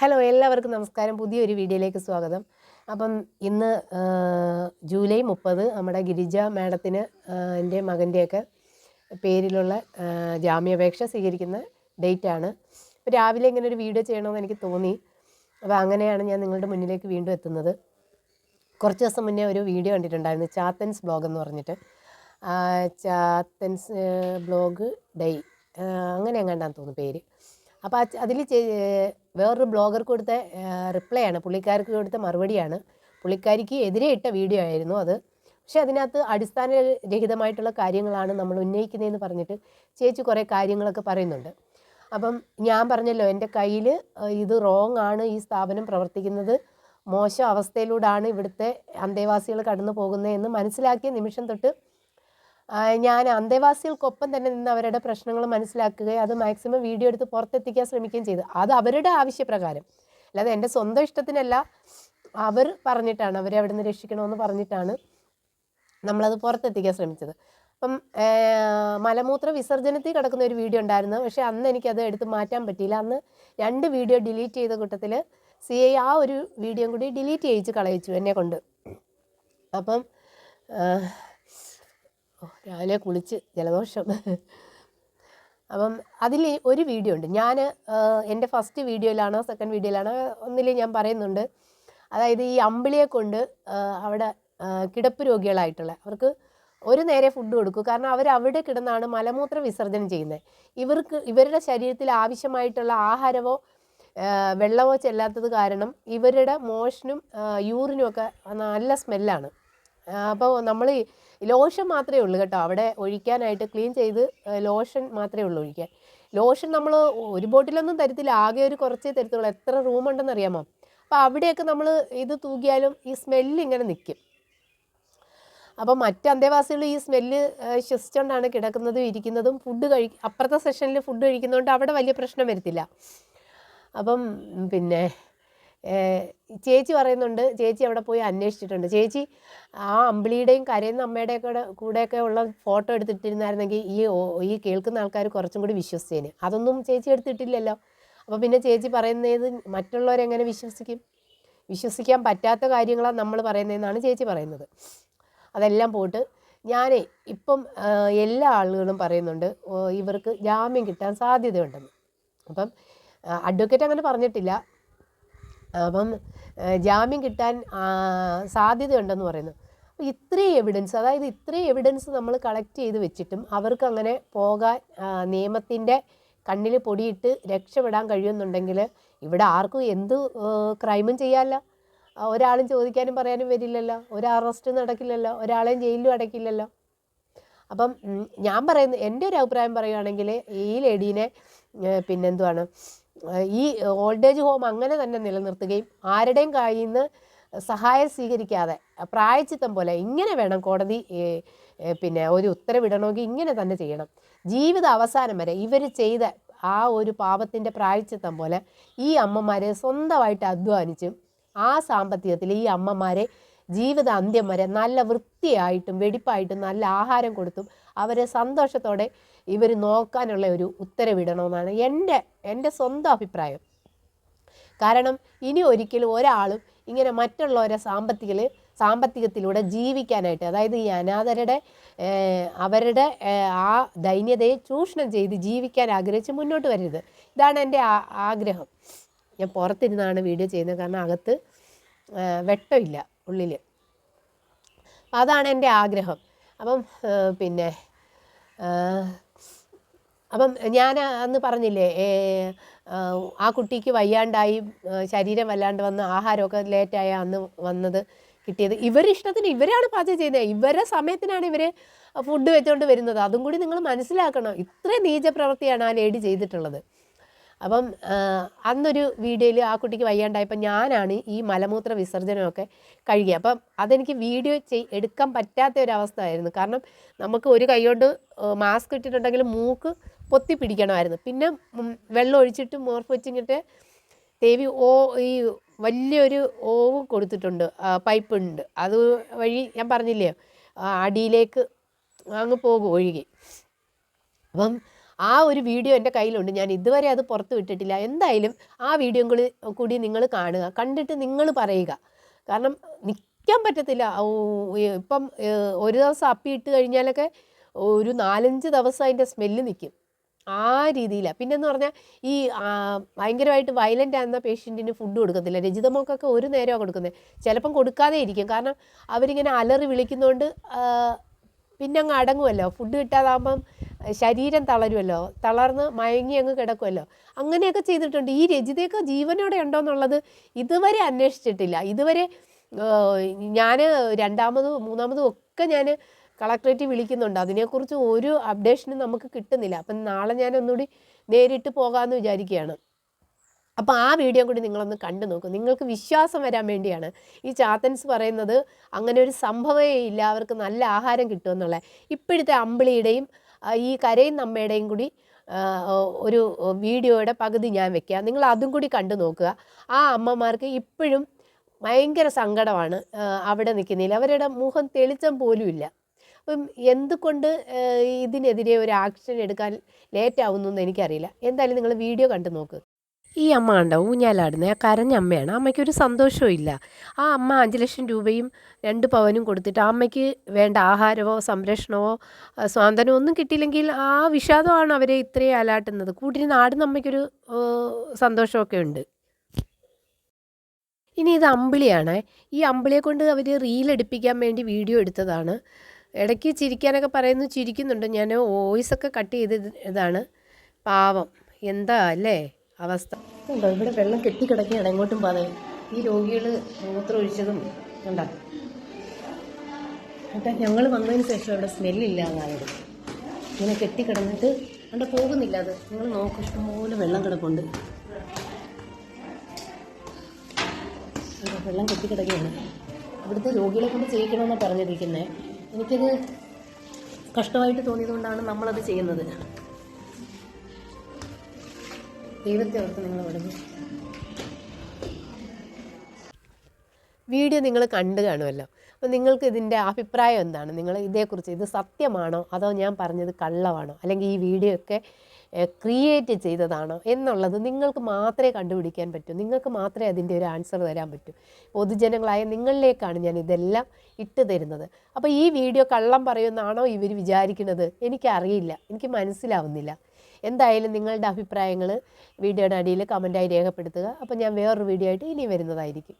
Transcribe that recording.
Hello എല്ലാവർക്കും നമസ്കാരം. പുതിയൊരു വീഡിയോയിലേക്ക് സ്വാഗതം. അപ്പം ഇന്ന് ജൂലൈ മുപ്പത് നമ്മുടെ ഗിരിജ മാഡത്തിന് എന്റെ മകന്റെയൊക്കെ പേരിലുള്ള ജാമ്യാപേക്ഷ സ്വീകരിക്കുന്ന ഡേറ്റാണ്. അപ്പോൾ രാവിലെ ഇങ്ങനെ ഒരു വീഡിയോ ചെയ്യണമെന്ന് എനിക്ക് തോന്നി. അപ്പോൾ അങ്ങനെയാണ് ഞാൻ നിങ്ങളുടെ മുന്നിലേക്ക് വീണ്ടും എത്തുന്നത്. കുറച്ച് ദിവസം മുന്നേ ഒരു വീഡിയോ കണ്ടിട്ടുണ്ടായിരുന്നു ചാത്തൻസ് ബ്ലോഗ് എന്ന് പറഞ്ഞിട്ട്. ചാത്തൻസ് ബ്ലോഗ് ഡേ. അങ്ങനെ എങ്ങാണ്ടാന്ന് തോന്നുന്നു പേര്. അപ്പോൾ അതിൽ വേറൊരു ബ്ലോഗർ കൊടുത്ത റിപ്ലൈ ആണ്. പുള്ളിക്കാർക്ക് കൊടുത്ത മറുപടിയാണ്. പുള്ളിക്കാരിക്ക് എതിരെ ഇട്ട വീഡിയോ ആയിരുന്നു അത്. പക്ഷേ അതിനകത്ത് അടിസ്ഥാനരഹിതമായിട്ടുള്ള കാര്യങ്ങളാണ് നമ്മൾ ഉന്നയിക്കുന്നതെന്ന് പറഞ്ഞിട്ട് ചേച്ചി കുറേ കാര്യങ്ങളൊക്കെ പറയുന്നുണ്ട്. അപ്പം ഞാൻ പറഞ്ഞല്ലോ എന്റെ കയ്യിൽ ഇത് റോങ് ആണ്. ഈ സ്ഥാപനം പ്രവർത്തിക്കുന്നത് മോശം അവസ്ഥയിലൂടെയാണ് ഇവിടുത്തെ അന്തേവാസികൾ കടന്നു പോകുന്നതെന്ന് മനസ്സിലാക്കിയ നിമിഷം തൊട്ട് ഞാൻ അന്തേവാസികൾക്കൊപ്പം തന്നെ നിന്ന് അവരുടെ പ്രശ്നങ്ങൾ മനസ്സിലാക്കുകയും അത് മാക്സിമം വീഡിയോ എടുത്ത് പുറത്തെത്തിക്കാൻ ശ്രമിക്കുകയും ചെയ്തു. അത് അവരുടെ ആവശ്യപ്രകാരം. അല്ലാതെ എന്റെ സ്വന്തം ഇഷ്ടത്തിനല്ല. അവർ പറഞ്ഞിട്ടാണ് അവരെ അവിടെ നിന്ന് രക്ഷിക്കണമെന്ന് പറഞ്ഞിട്ടാണ് നമ്മളത് പുറത്തെത്തിക്കാൻ ശ്രമിച്ചത്. അപ്പം മലമൂത്ര വിസർജനത്തിൽ കിടക്കുന്ന ഒരു വീഡിയോ ഉണ്ടായിരുന്നു. പക്ഷേ അന്ന് എനിക്കത് എടുത്ത് മാറ്റാൻ പറ്റിയില്ല. അന്ന് രണ്ട് വീഡിയോ ഡിലീറ്റ് ചെയ്ത കൂട്ടത്തിൽ സി ഐ ആ ഒരു വീഡിയോ കൂടി ഡിലീറ്റ് ചെയ്യിച്ച് കളയിച്ചു എന്നെ കൊണ്ട്. അപ്പം രാവിലെ കുളിച്ച് ജലദോഷം. അപ്പം അതിൽ ഒരു വീഡിയോ ഉണ്ട്. ഞാൻ എന്റെ ഫസ്റ്റ് വീഡിയോയിലാണോ സെക്കൻഡ് വീഡിയോയിലാണോ ഒന്നിൽ ഞാൻ പറയുന്നുണ്ട്. അതായത് ഈ അമ്പിളിയെ കൊണ്ട് അവിടെ കിടപ്പ് രോഗികളായിട്ടുള്ള അവർക്ക് ഒരു നേരെ ഫുഡ് കൊടുക്കും. കാരണം അവർ അവിടെ കിടന്നാണ് മലമൂത്ര വിസർജനം ചെയ്യുന്നത് ഇവർക്ക് ഇവരുടെ ശരീരത്തിൽ ആവശ്യമായിട്ടുള്ള ആഹാരമോ വെള്ളമോ ചെല്ലാത്തത് കാരണം ഇവരുടെ മോഷനും യൂറിനും ഒക്കെ നല്ല സ്മെല്ലാണ്. അപ്പോൾ നമ്മൾ ലോഷൻ മാത്രമേ ഉള്ളൂ കേട്ടോ. അവിടെ ഒഴിക്കാനായിട്ട് ക്ലീൻ ചെയ്ത് ലോഷൻ മാത്രമേ ഉള്ളൂ ഒഴിക്കാൻ. ലോഷൻ നമ്മൾ ഒരു ബോട്ടിലൊന്നും തരത്തില്ല. ആകെ ഒരു കുറച്ചേ തരത്തുള്ളൂ. എത്ര റൂം ഉണ്ടെന്ന് അറിയാമോ? അപ്പോൾ അവിടെയൊക്കെ നമ്മൾ ഇത് തൂക്കിയാലും ഈ സ്മെല്ല് ഇങ്ങനെ നിൽക്കും അപ്പം മറ്റ് അന്തേവാസികൾ ഈ സ്മെല്ല് ശ്വസിച്ചുകൊണ്ടാണ് കിടക്കുന്നതും ഇരിക്കുന്നതും ഫുഡ് കഴി അപ്പുറത്തെ സെഷനിൽ ഫുഡ് കഴിക്കുന്നതുകൊണ്ട് അവിടെ വലിയ പ്രശ്നം വരത്തില്ല. അപ്പം പിന്നെ ചേച്ചി പറയുന്നുണ്ട് ചേച്ചി അവിടെ പോയി അന്വേഷിച്ചിട്ടുണ്ട്. ചേച്ചി ആ അമ്പിളിയുടെയും കരയുന്ന അമ്മയുടെയും കൂടെ കൂടെയൊക്കെ ഉള്ള ഫോട്ടോ എടുത്തിട്ടിരുന്നായിരുന്നെങ്കിൽ ഈ ഈ കേൾക്കുന്ന ആൾക്കാർ കുറച്ചും കൂടി വിശ്വസിച്ചേന്. അതൊന്നും ചേച്ചി എടുത്തിട്ടില്ലല്ലോ. അപ്പോൾ പിന്നെ ചേച്ചി പറയുന്നത് മറ്റുള്ളവരെങ്ങനെ വിശ്വസിക്കും? വിശ്വസിക്കാൻ പറ്റാത്ത കാര്യങ്ങളാണ് നമ്മൾ പറയുന്നതെന്നാണ് ചേച്ചി പറയുന്നത്. അതെല്ലാം പോട്ട് ഞാനേ ഇപ്പം എല്ലാ ആളുകളും പറയുന്നുണ്ട് ഇവർക്ക് ജാമ്യം കിട്ടാൻ സാധ്യതയുണ്ടെന്ന്. അപ്പം അഡ്വക്കേറ്റ് അങ്ങനെ പറഞ്ഞിട്ടില്ല. അപ്പം ജാമ്യം കിട്ടാൻ സാധ്യതയുണ്ടെന്ന് പറയുന്നു. അപ്പോൾ ഇത്രയും എവിഡൻസ് അതായത് ഇത്രയും എവിഡൻസ് നമ്മൾ കളക്ട് ചെയ്ത് വെച്ചിട്ടും അവർക്ക് അങ്ങനെ പോകാൻ നിയമത്തിന്റെ കണ്ണിൽ പൊടിയിട്ട് രക്ഷപ്പെടാൻ കഴിയുമെന്നുണ്ടെങ്കിൽ ഇവിടെ ആർക്കും എന്ത് ക്രൈമും ചെയ്യാമല്ല ഒരാളും ചോദിക്കാനും പറയാനും വരില്ലല്ലോ. ഒരു അറസ്റ്റ് നടക്കില്ലല്ലോ. ഒരാളെയും ജയിലിലും അടയ്ക്കില്ലല്ലോ അപ്പം ഞാൻ പറയുന്ന എന്റെ ഒരു അഭിപ്രായം പറയുകയാണെങ്കിൽ ഈ ലേഡീനെ പിന്നെന്തുവാണ് ഈ ഓൾഡ് ഏജ് ഹോം അങ്ങനെ തന്നെ നിലനിർത്തുകയും ആരുടെയും കയ്യിൽ നിന്ന് സഹായം സ്വീകരിക്കാതെ പ്രായച്ചിത്തം പോലെ ഇങ്ങനെ വേണം കോടതി പിന്നെ ഒരു ഉത്തരവിടണമെങ്കിൽ ഇങ്ങനെ തന്നെ ചെയ്യണം. ജീവിത അവസാനം വരെ ഇവർ ചെയ്ത ആ ഒരു പാപത്തിന്റെ പ്രായച്ചിത്തം പോലെ ഈ അമ്മമാരെ സ്വന്തമായിട്ട് അധ്വാനിച്ചും ആ സാമ്പത്തികത്തിൽ ഈ അമ്മമാരെ ജീവിത അന്ത്യം വരെ നല്ല വൃത്തിയായിട്ടും വെടിപ്പായിട്ടും നല്ല ആഹാരം കൊടുത്തും അവരെ സന്തോഷത്തോടെ ഇവർ നോക്കാനുള്ള ഒരു ഉത്തരവിടണമെന്നാണ് എന്റെ എന്റെ സ്വന്തം അഭിപ്രായം. കാരണം ഇനി ഒരിക്കലും ഒരാളും ഇങ്ങനെ മറ്റുള്ളവരെ സാമ്പത്തിക സാമ്പത്തികത്തിലൂടെ ജീവിക്കാനായിട്ട് അതായത് ഈ അനാഥരുടെ അവരുടെ ആ ദൈന്യതയെ ചൂഷണം ചെയ്ത് ജീവിക്കാൻ ആഗ്രഹിച്ച് മുന്നോട്ട് വരരുത്. ഇതാണ് എന്റെ ആഗ്രഹം. ഞാൻ പുറത്തിരുന്നാണ് വീഡിയോ ചെയ്യുന്നത്. കാരണം അകത്ത് വെട്ടമില്ല ഉള്ളിൽ അതാണ് എന്റെ ആഗ്രഹം. അപ്പം പിന്നെ അപ്പം ഞാൻ അന്ന് പറഞ്ഞില്ലേ ആ, കുട്ടിക്ക് വയ്യാണ്ടായി ശരീരം വല്ലാണ്ട് വന്ന് ആഹാരമൊക്കെ ലേറ്റായ അന്ന് വന്നത് കിട്ടിയത്. ഇവരിഷ്ടത്തിന് ഇവരാണ് പാചകം ചെയ്യുന്നത്. ഇവരെ സമയത്തിനാണ് ഇവർ ഫുഡ് വെച്ചുകൊണ്ട് വരുന്നത്. അതും കൂടി നിങ്ങൾ മനസ്സിലാക്കണം. ഇത്രയും നീചപ്രവൃത്തിയാണ് ആ ലേഡി ചെയ്തിട്ടുള്ളത്. അപ്പം അന്നൊരു വീഡിയോയിൽ ആ കുട്ടിക്ക് വയ്യാണ്ടായപ്പോൾ ഞാനാണ് ഈ മലമൂത്ര വിസർജനമൊക്കെ കഴുകിയത് അപ്പം അതെനിക്ക് വീഡിയോ ചെയ് എടുക്കാൻ പറ്റാത്ത ഒരു ആയിരുന്നു കാരണം നമുക്ക് ഒരു കൈകൊണ്ട് മാസ്ക് ഇട്ടിട്ടുണ്ടെങ്കിൽ മൂക്ക് പൊത്തി പിടിക്കണമായിരുന്നു. പിന്നെ വെള്ളം ഒഴിച്ചിട്ട് മോർഫ് വെച്ചിങ്ങിട്ട് ദേവി ഓ ഈ വലിയൊരു ഓവ് കൊടുത്തിട്ടുണ്ട്. പൈപ്പ് ഉണ്ട് അത് വഴി ഞാൻ പറഞ്ഞില്ലേ അടിയിലേക്ക് അങ്ങ് പോകും ഒഴുകി. അപ്പം ആ ഒരു വീഡിയോ എന്റെ കയ്യിലുണ്ട്. ഞാൻ ഇതുവരെ അത് പുറത്ത് വിട്ടിട്ടില്ല. എന്തായാലും ആ വീഡിയോ കൂടി നിങ്ങൾ കാണുക. കണ്ടിട്ട് നിങ്ങൾ പറയുക. കാരണം നിൽക്കാൻ പറ്റത്തില്ല. ഇപ്പം ഒരു ദിവസം അപ്പി ഇട്ട് കഴിഞ്ഞാലൊക്കെ ഒരു നാലഞ്ച് ദിവസം അതിന്റെ സ്മെല്ല് നിൽക്കും ആ രീതിയിലാണ് പിന്നെന്ന് പറഞ്ഞാൽ ഈ ഭയങ്കരമായിട്ട് വയലന്റ് ആകുന്ന പേഷ്യന്റിന് ഫുഡ് കൊടുക്കത്തില്ല. രജിതമോക്കൊക്കെ ഒരു നേരമാണ് കൊടുക്കുന്നത്. ചിലപ്പം കൊടുക്കാതെ ഇരിക്കും. കാരണം അവരിങ്ങനെ അലറി വിളിക്കുന്നതുകൊണ്ട് പിന്നെ അങ്ങ് അടങ്ങുമല്ലോ ഫുഡ് കിട്ടാതാകുമ്പം ശരീരം തളരുമല്ലോ തളർന്ന് മയങ്ങി അങ്ങ് കിടക്കുമല്ലോ. അങ്ങനെയൊക്കെ ചെയ്തിട്ടുണ്ട്. ഈ രചിതയൊക്കെ ജീവനോടെ ഉണ്ടോ എന്നുള്ളത് ഇതുവരെ അന്വേഷിച്ചിട്ടില്ല. ഇതുവരെ ഞാൻ രണ്ടാമതും മൂന്നാമതും ഒക്കെ ഞാൻ കളക്ടറേറ്റ് വിളിക്കുന്നുണ്ട്. അതിനെക്കുറിച്ച് ഒരു അപ്ഡേഷനും നമുക്ക് കിട്ടുന്നില്ല. അപ്പം നാളെ ഞാൻ ഒന്നുകൂടി നേരിട്ട് പോകാമെന്ന് വിചാരിക്കുകയാണ്. അപ്പോൾ ആ വീഡിയോ കൂടി നിങ്ങളൊന്ന് കണ്ടു നോക്കും. നിങ്ങൾക്ക് വിശ്വാസം വരാൻ വേണ്ടിയാണ് ഈ ചാത്തൻസ് പറയുന്നത്. അങ്ങനെ ഒരു സംഭവമേ ഇല്ല. അവർക്ക് നല്ല ആഹാരം കിട്ടുമെന്നുള്ള ഇപ്പോഴത്തെ അമ്പിളിയുടെയും ഈ കരയുന്ന അമ്മയുടെയും കൂടി ഒരു വീഡിയോയുടെ പകുതി ഞാൻ വെക്കുക. നിങ്ങൾ അതും കൂടി കണ്ടു നോക്കുക. ആ അമ്മമാർക്ക് ഇപ്പോഴും ഭയങ്കര സങ്കടമാണ് അവിടെ നിൽക്കുന്നതിൽ അവരുടെ മുഖം തെളിച്ചം പോലും ഇല്ല. അപ്പം എന്തുകൊണ്ട് ഇതിനെതിരെ ഒരു ആക്ഷൻ എടുക്കാൻ ലേറ്റ് ആവുന്നു എന്ന് എനിക്കറിയില്ല. എന്തായാലും നിങ്ങൾ വീഡിയോ കണ്ടു നോക്ക്. ഈ അമ്മ ഉണ്ടാവും ഊഞ്ഞാലാടുന്ന. ആ കരഞ്ഞ അമ്മയാണ്. അമ്മയ്ക്ക് ഒരു സന്തോഷവും ഇല്ല. ആ അമ്മ അഞ്ച് ലക്ഷം രൂപയും രണ്ട് പവനും കൊടുത്തിട്ട് ആ അമ്മയ്ക്ക് വേണ്ട ആഹാരമോ സംരക്ഷണമോ സ്വാന്തനമോ ഒന്നും കിട്ടിയില്ലെങ്കിൽ ആ വിഷാദമാണ് അവരെ ഇത്രയും അലാട്ടുന്നത്. കൂട്ടിന് നാടുന്ന അമ്മയ്ക്കൊരു സന്തോഷമൊക്കെ ഉണ്ട്. ഇനി ഇത് അമ്പിളിയാണ്. ഈ അമ്പിളിയെ കൊണ്ട് അവർ റീലെടുപ്പിക്കാൻ വേണ്ടി വീഡിയോ എടുത്തതാണ്. ഇടയ്ക്ക് ചിരിക്കാനൊക്കെ പറയുന്നു ചിരിക്കുന്നുണ്ട്. ഞാൻ വോയിസൊക്കെ കട്ട് ചെയ്ത് ഇതാണ്. പാവം. എന്താ അല്ലേ? അവസ്ഥ. ഉണ്ടോ? ഇവിടെ വെള്ളം കെട്ടിക്കിടക്കുകയാണ് എങ്ങോട്ടും പാതെ ഈ രോഗികൾ മൂത്രം ഒഴിച്ചതും ഉണ്ട? എന്നിട്ട് ഞങ്ങൾ വന്നതിന് ശേഷം ഇവിടെ സ്മെല്ലില്ലാതായത് ഇങ്ങനെ കെട്ടിക്കിടന്നിട്ട് അവിടെ പോകുന്നില്ല അത്. നിങ്ങൾ നോക്ക് ഇഷ്ടംപോലെ വെള്ളം കിടപ്പുണ്ട്. വെള്ളം കെട്ടിക്കിടക്കുകയാണ്. ഇവിടുത്തെ രോഗികളെ കൊണ്ട് ചെയ്യിക്കണമെന്നാണ് പറഞ്ഞിരിക്കുന്നത് എനിക്കത് കഷ്ടമായിട്ട് തോന്നിയതുകൊണ്ടാണ് നമ്മളത് ചെയ്യുന്നത്. ദൈവത്തെ ഓർത്ത് നിങ്ങൾ വിടുന്നു വീഡിയോ നിങ്ങൾ കണ്ടു കാണുമല്ലോ. അപ്പോൾ നിങ്ങൾക്ക് ഇതിന്റെ അഭിപ്രായം എന്താണ്? നിങ്ങൾ ഇതേക്കുറിച്ച് ഇത് സത്യമാണോ? അതോ ഞാൻ പറഞ്ഞത് കള്ളമാണോ? അല്ലെങ്കിൽ ഈ വീഡിയോ ഒക്കെ ക്രിയേറ്റ് ചെയ്തതാണോ? എന്നുള്ളത് നിങ്ങൾക്ക് മാത്രമേ കണ്ടുപിടിക്കാൻ പറ്റൂ. നിങ്ങൾക്ക് മാത്രമേ അതിന്റെ ഒരു ആൻസർ തരാൻ പറ്റൂ. പൊതുജനങ്ങളായ നിങ്ങളിലേക്കാണ് ഞാൻ ഇതെല്ലാം ഇട്ട് തരുന്നത്. അപ്പോൾ ഈ വീഡിയോ കള്ളം പറയുമെന്നാണോ ഇവർ വിചാരിക്കുന്നത്? എനിക്കറിയില്ല. എനിക്ക് മനസ്സിലാവുന്നില്ല. എന്തായാലും നിങ്ങളുടെ അഭിപ്രായങ്ങൾ വീഡിയോയുടെ അടിയിൽ കമന്റായി രേഖപ്പെടുത്തുക. അപ്പോൾ ഞാൻ വേറൊരു വീഡിയോ ആയിട്ട് ഇനി വരുന്നതായിരിക്കും.